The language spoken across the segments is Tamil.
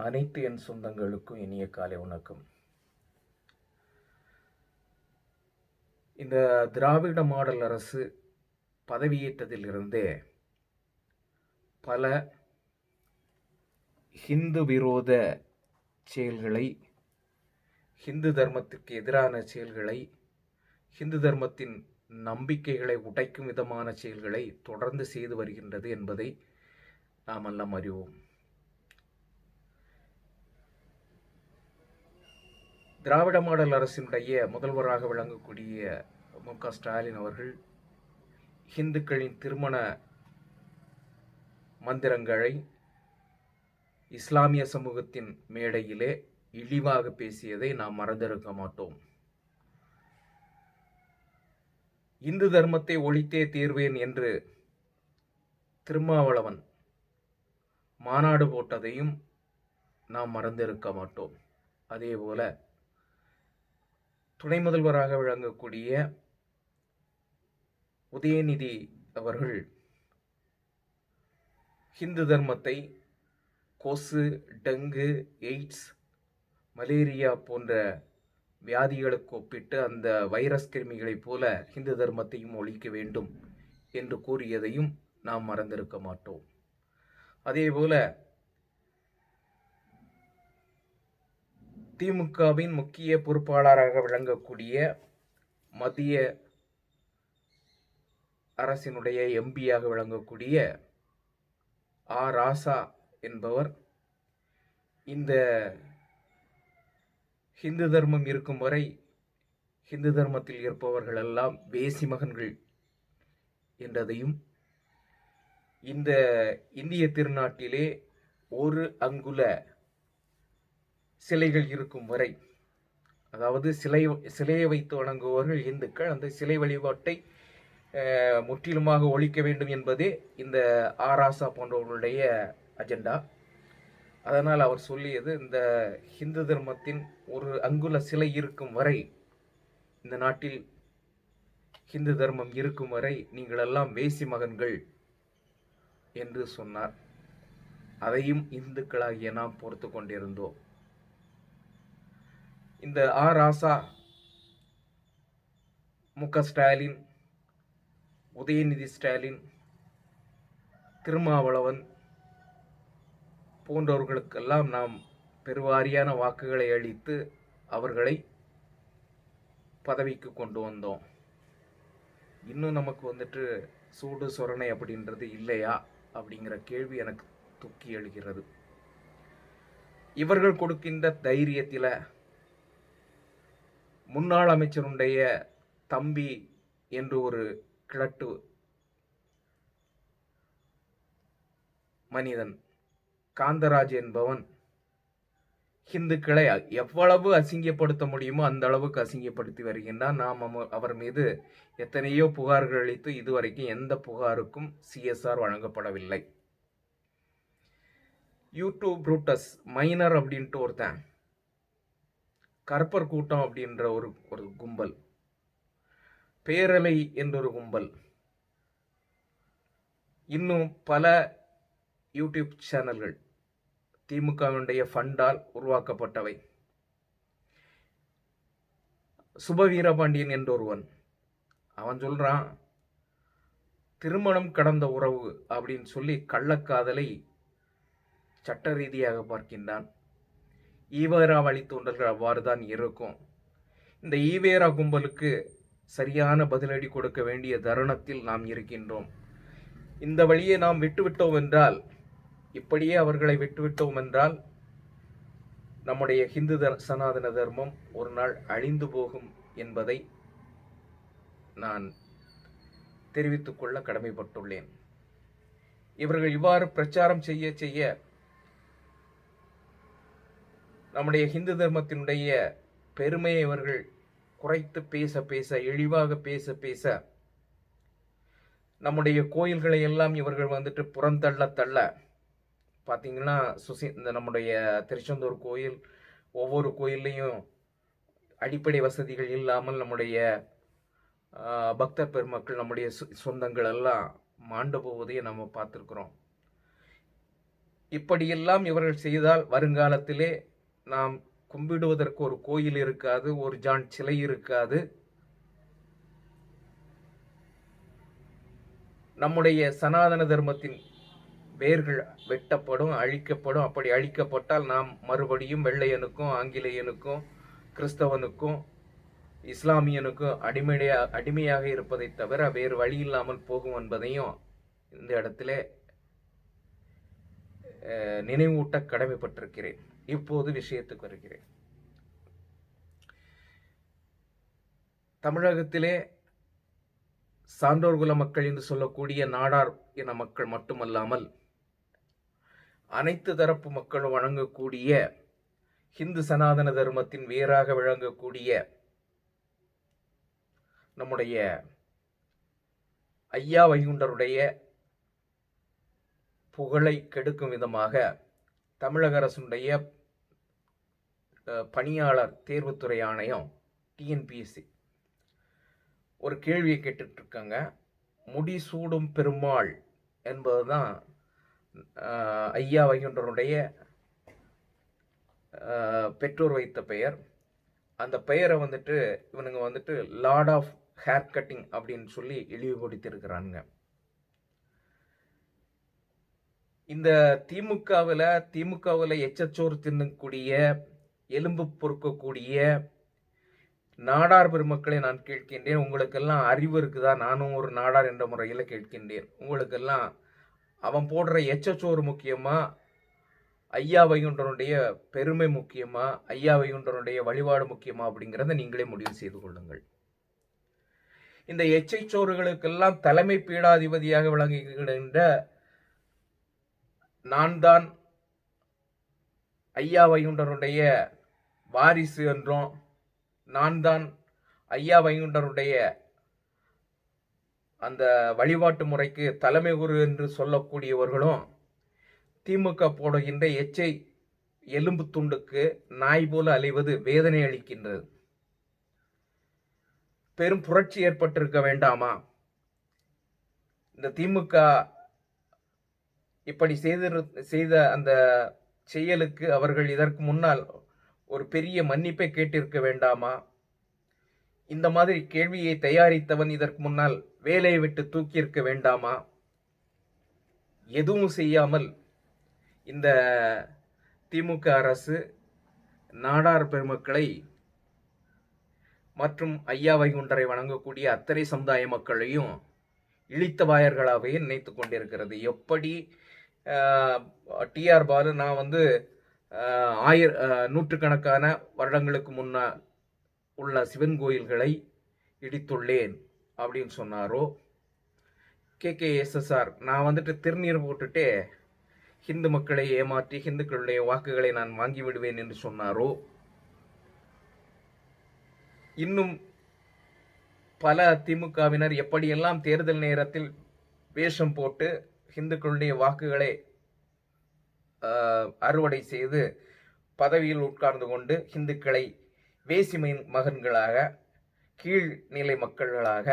அனைத்து என் சொந்தங்களுக்கும் இனிய காலை வணக்கம். இந்த திராவிட மாடல் அரசு பதவியேற்றதிலிருந்தே பல ஹிந்து விரோத செயல்களை ஹிந்து தர்மத்திற்கு எதிரான செயல்களை ஹிந்து தர்மத்தின் நம்பிக்கைகளை உடைக்கும் விதமான செயல்களை தொடர்ந்து செய்து வருகின்றது என்பதை நாம் எல்லாம் அறிவோம். திராவிட மாடல் அரசினுடைய முதல்வராக விளங்கக்கூடிய மு க ஸ்டாலின் அவர்கள் இந்துக்களின் திருமண மந்திரங்களை இஸ்லாமிய சமூகத்தின் மேடையிலே இழிவாக பேசியதை நாம் மறந்திருக்க மாட்டோம். இந்து தர்மத்தை ஒழித்தே தீர்வேன் என்று திருமாவளவன் மாநாடு போட்டதையும் நாம் மறந்திருக்க மாட்டோம். அதேபோல துணை முதல்வராக விளங்கக்கூடிய உதயநிதி அவர்கள் ஹிந்து தர்மத்தை கொசு டெங்கு எய்ட்ஸ் மலேரியா போன்ற வியாதிகளுக்கு ஒப்பிட்டு அந்த வைரஸ் கிருமிகளைப் போல ஹிந்து தர்மத்தையும் ஒழிக்க வேண்டும் என்று கூறியதையும் நாம் மறந்திருக்க மாட்டோம். அதேபோல திமுகவின் முக்கிய பொறுப்பாளராக விளங்கக்கூடிய மத்திய அரசினுடைய எம்பியாக விளங்கக்கூடிய ஆ. ராசா என்பவர் இந்த ஹிந்து தர்மம் இருக்கும் வரை ஹிந்து தர்மத்தில் இருப்பவர்கள் எல்லாம் வேசி மகன்கள் என்றதையும் இந்த இந்திய திருநாட்டிலே ஒரு அங்குல சிலைகள் இருக்கும் வரை. அதாவது சிலை சிலையை வைத்து வணங்குபவர்கள் இந்துக்கள். அந்த சிலை வழிபாட்டை முற்றிலுமாக ஒழிக்க வேண்டும் என்பதே இந்த ஆராசா போன்றவர்களுடைய அஜெண்டா. அதனால் அவர் சொல்லியது இந்த ஹிந்து தர்மத்தின் ஒரு அங்குல சிலை இருக்கும் வரை இந்த நாட்டில் ஹிந்து தர்மம் இருக்கும் வரை நீங்கள் எல்லாம் வேசி மகன்கள் என்று சொன்னார். அதையும் இந்துக்களாகிய நாம் பொறுத்து கொண்டிருந்தோம். இந்த ஆ ராசா மு க ஸ்டாலின் உதயநிதி ஸ்டாலின் திருமாவளவன் போன்றவர்களுக்கெல்லாம் நாம் பெருவாரியான வாக்குகளை அளித்து அவர்களை பதவிக்கு கொண்டு வந்தோம். இன்னும் நமக்கு வந்துட்டு சூடு சொரணை அப்படின்றது இல்லையா? அப்படிங்கிற கேள்வி எனக்கு தூக்கி எழுகிறது. இவர்கள் கொடுக்கின்ற தைரியத்தில் முன்னாள் அமைச்சருடைய தம்பி என்று ஒரு கிழட்டு மனிதன் காந்தராஜ் என்பவன் இந்துக்களை எவ்வளவு அசிங்கப்படுத்த முடியுமோ அந்த அளவுக்கு அசிங்கப்படுத்தி வருகின்றான். நாம் அவர் மீது எத்தனையோ புகார்கள் அளித்து இதுவரைக்கும் எந்த புகாருக்கும் சிஎஸ்ஆர் வழங்கப்படவில்லை. யூடியூப் ரூட்டஸ் மைனர் அப்படின்ட்டு ஒருத்தன் கற்பர் கூட்டம் அப்படின்ற ஒரு ஒரு கும்பல். பேரலை என்றொரு கும்பல். இன்னும் பல யூடியூப் சேனல்கள் திமுகவினுடைய ஃபண்டால் உருவாக்கப்பட்டவை. சுப வீரபாண்டியன் என்றொருவன். அவன் சொல்கிறான் திருமணம் கடந்த உறவு அப்படின்னு சொல்லி கள்ளக்காதலை சட்ட ரீதியாக பார்க்கின்றான். ஈவேரா வழித்தோன்றல்கள் அவ்வாறு தான் இருக்கும். இந்த ஈவேரா கும்பலுக்கு சரியான பதிலடி கொடுக்க வேண்டிய தருணத்தில் நாம் இருக்கின்றோம். இந்த வழியை நாம் விட்டுவிட்டோம் என்றால் இப்படியே அவர்களை விட்டுவிட்டோம் என்றால் நம்முடைய ஹிந்து தர் சனாதன தர்மம் ஒரு நாள் அழிந்து போகும் என்பதை நான் தெரிவித்துக்கொள்ள கடமைப்பட்டுள்ளேன். இவர்கள் இவ்வாறு பிரச்சாரம் செய்ய செய்ய நம்முடைய ஹிந்து தர்மத்தினுடைய பெருமையை இவர்கள் குறைத்து பேச பேச இழிவாக பேச பேச நம்முடைய கோயில்களை எல்லாம் இவர்கள் வந்துட்டு புறந்தள்ள தள்ள பார்த்தீங்கன்னா சுசி இந்த நம்முடைய திருச்செந்தூர் கோயில் ஒவ்வொரு கோயில்லையும் அடிப்படை வசதிகள் இல்லாமல் நம்முடைய பக்தர் பெருமக்கள் நம்முடைய சொ- சொந்தங்கள் எல்லாம் மாண்டு போவதையே நம்ம பார்த்துருக்குறோம். இப்படியெல்லாம் இவர்கள் செய்தால் வருங்காலத்திலே நாம் கும்பிடுவதற்கு ஒரு கோயில் இருக்காது ஒரு ஜான் சிலை இருக்காது. நம்முடைய சனாதன தர்மத்தின் வேர்கள் வெட்டப்படும் அழிக்கப்படும். அப்படி அழிக்கப்பட்டால் நாம் மறுபடியும் வெள்ளையனுக்கும் ஆங்கிலேயனுக்கும் கிறிஸ்தவனுக்கும் இஸ்லாமியனுக்கும் அடிமையா அடிமையாக இருப்பதை தவிர வேறு வழி இல்லாமல் போகும் என்பதையும் இந்த இடத்துல நினைவூட்ட கடமைப்பட்டிருக்கிறேன். இப்போது விஷயத்துக்கு வருகிறேன். தமிழகத்திலே சான்றோர் குல மக்கள் என்று சொல்லக்கூடிய நாடார் இன மக்கள் மட்டுமல்லாமல் அனைத்து தரப்பு மக்களும் வழங்கக்கூடிய ஹிந்து சனாதன தர்மத்தின் வேறாக விளங்கக்கூடிய நம்முடைய ஐயா வைகுண்டருடைய புகழை கெடுக்கும் விதமாக தமிழக அரசுடைய பணியாளர் தேர்வுத்துறை ஆணையம் டிஎன்பிஎஸ்சி ஒரு கேள்வியை கேட்டுட்ருக்காங்க. முடி முடிசூடும் பெருமாள் என்பது தான் ஐயா வைகுண்டனுடைய பெற்றோர் வைத்த பெயர். அந்த பெயரை வந்துட்டு இவனுங்க வந்துட்டு லார்ட் ஆஃப் ஹேர் கட்டிங் அப்படின்னு சொல்லி இழிவுபடுத்தியிருக்கிறானுங்க. இந்த திமுகவில் திமுகவில் எச்சச்சோறு தின்னக்கூடிய எலும்பு பொறுக்கக்கூடிய நாடார் பெருமக்களை நான் கேட்கின்றேன். உங்களுக்கெல்லாம் அறிவு இருக்குதா? நானும் ஒரு நாடார் என்ற முறையில் கேட்கின்றேன். உங்களுக்கெல்லாம் அவன் போடுற எச்சச்சோறு முக்கியமா? ஐயா வைகுண்டனுடைய பெருமை முக்கியமா? ஐயா வைகுண்டனுடைய வழிபாடு முக்கியமா? அப்படிங்கிறத நீங்களே முடிவு செய்து கொள்ளுங்கள். இந்த எச்சைச்சோறுகளுக்கெல்லாம் தலைமை பீடாதிபதியாக விளங்குகின்ற நான் தான் ஐயா வைகுண்டருடைய வாரிசு என்றும் நான் தான் ஐயா வைகுண்டருடைய அந்த வழிபாட்டு முறைக்கு தலைமை குரு என்று சொல்லக்கூடியவர்களும் திமுக போடுகின்ற எச்சை எலும்பு துண்டுக்கு நாய் போல அலைவது வேதனை அளிக்கின்றது. பெரும் புரட்சி ஏற்பட்டிருக்க வேண்டாமா? இந்த திமுக இப்படி செய்த செய்த அந்த செயலுக்கு அவர்கள் இதற்கு முன்னால் ஒரு பெரிய மன்னிப்பை கேட்டிருக்க வேண்டாமா? இந்த மாதிரி கேள்வியை தயாரித்தவன் இதற்கு முன்னால் வேலையை விட்டு தூக்கியிருக்க வேண்டாமா? எதுவும் செய்யாமல் இந்த திமுக அரசு நாடார் பெருமக்களை மற்றும் ஐயா வைகுண்டரை வணங்கக்கூடிய அத்தனை சமுதாய மக்களையும் இழித்த வாயர்களாகவே நினைத்து கொண்டிருக்கிறது. எப்படி டிஆர் பாலு நான் வந்து ஆயிர நூற்றுக்கணக்கான வருடங்களுக்கு முன்ன உள்ள சிவன் கோயில்களை இடித்துள்ளேன் அப்படின்னு சொன்னாரோ? கேகேஎஸ்எஸ்ஆர் நான் வந்துட்டு திருநீர் போட்டுட்டே ஹிந்து மக்களை ஏமாற்றி ஹிந்துக்களுடைய வாக்குகளை நான் வாங்கி விடுவேன் என்று சொன்னாரோ? இன்னும் பல திமுகவினர் எப்படியெல்லாம் தேர்தல் நேரத்தில் வேஷம் போட்டு ஹிந்துக்களுடைய வாக்குகளை அறுவடை செய்து பதவியில் உட்கார்ந்து கொண்டு ஹிந்துக்களை வேசிமை மகன்களாக கீழ்நிலை மக்கள்களாக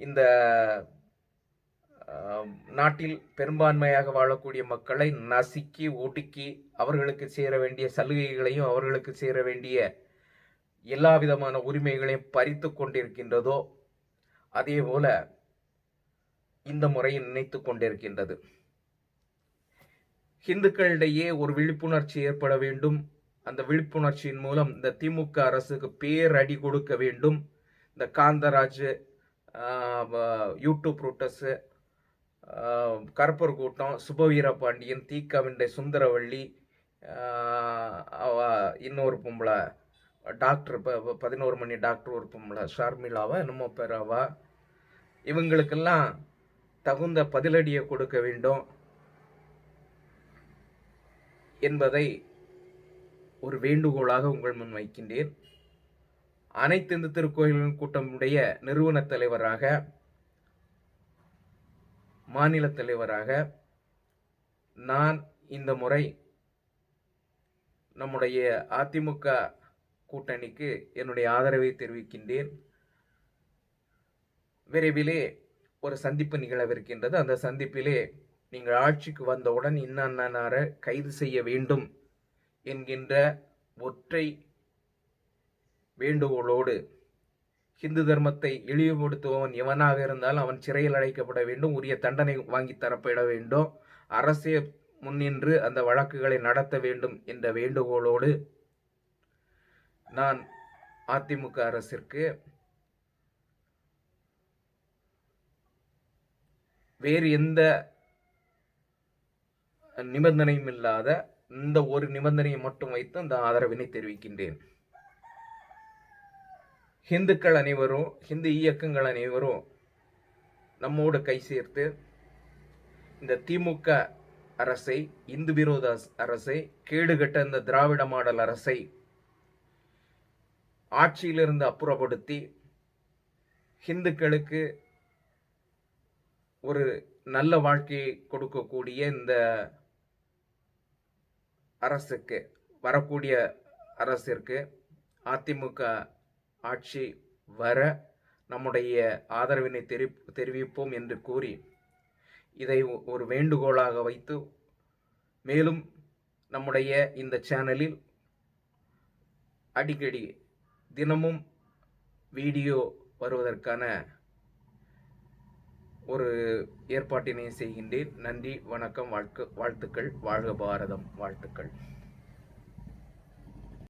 இந்த நாட்டில் பெரும்பான்மையாக வாழக்கூடிய மக்களை நசுக்கி ஒடுக்கி அவர்களுக்கு சேர வேண்டிய சலுகைகளையும் அவர்களுக்கு சேர வேண்டிய எல்லா விதமான உரிமைகளையும் பறித்து கொண்டிருக்கின்றதோ அதே போல இந்த முறையில் நினைத்து கொண்டிருக்கின்றது. ஹிந்துக்களிடையே ஒரு விழிப்புணர்ச்சி ஏற்பட வேண்டும். அந்த விழிப்புணர்ச்சியின் மூலம் இந்த திமுக அரசுக்கு பேரடி கொடுக்க வேண்டும். இந்த காந்தராஜ் யூடியூப் ரூட்டஸு கருப்பர் கூட்டம் சுபவீர பாண்டியன் தீக்கவிண்டை சுந்தரவள்ளி இன்னொரு பொம்பளை டாக்டர் இப்போ பதினோரு மணி டாக்டர் ஒரு பொம்பளை ஷர்மிளாவா என்னமோ பெறாவா இவங்களுக்கெல்லாம் தகுந்த பதிலடியை கொடுக்க வேண்டும் என்பதை ஒரு வேண்டுகோளாக உங்கள் முன் வைக்கின்றேன். அனைத்து இந்து திருக்கோயில்களின் கூட்டமுடைய நிறுவன தலைவராக மாநில தலைவராக நான் இந்த முறை நம்முடைய அதிமுக கூட்டணிக்கு என்னுடைய ஆதரவை தெரிவிக்கின்றேன். விரைவிலே ஒரு சந்திப்பு நிகழவிருக்கின்றது. அந்த சந்திப்பிலே நீங்கள் ஆட்சிக்கு வந்தவுடன் இன்னார கைது செய்ய வேண்டும் என்கின்ற ஒற்றை வேண்டுகோளோடு ஹிந்து தர்மத்தை இழிவுபடுத்துபவன் எவனாக இருந்தால் அவன் சிறையில் அடைக்கப்பட வேண்டும் உரிய தண்டனை வாங்கி தரப்பட வேண்டும் அரசே முன்னின்று அந்த வழக்குகளை நடத்த வேண்டும் என்ற வேண்டுகோளோடு நான் அதிமுக அரசிற்கு வேறு எந்த நிபந்தனையும் இல்லாத இந்த ஒரு நிபந்தனையை மட்டும் வைத்து அந்த ஆதரவினை தெரிவிக்கின்றேன். ஹிந்துக்கள் அனைவரும் ஹிந்து இயக்கங்கள் அனைவரும் நம்மோடு கை சேர்த்து இந்த திமுக அரசை இந்து விரோத அரசை கேடுகட்ட இந்த திராவிட மாடல் அரசை ஆட்சியிலிருந்து அப்புறப்படுத்தி ஹிந்துக்களுக்கு ஒரு நல்ல வாழ்க்கையை கொடுக்கக்கூடிய இந்த அரசுக்கு வரக்கூடிய அரசிற்கு அதிமுக ஆட்சி வர நம்முடைய ஆதரவினை தெரி தெரிவிப்போம் என்று கூறி இதை ஒரு வேண்டுகோளாக வைத்து மேலும் நம்முடைய இந்த சேனலில் அடிக்கடி தினமும் வீடியோ வருவதற்கான ஒரு ஏற்பாட்டினை செய்கின்றேன். நன்றி வணக்கம் வாழ்க்க வாழ்த்துக்கள் வாழ்க பாரதம் வாழ்த்துக்கள்.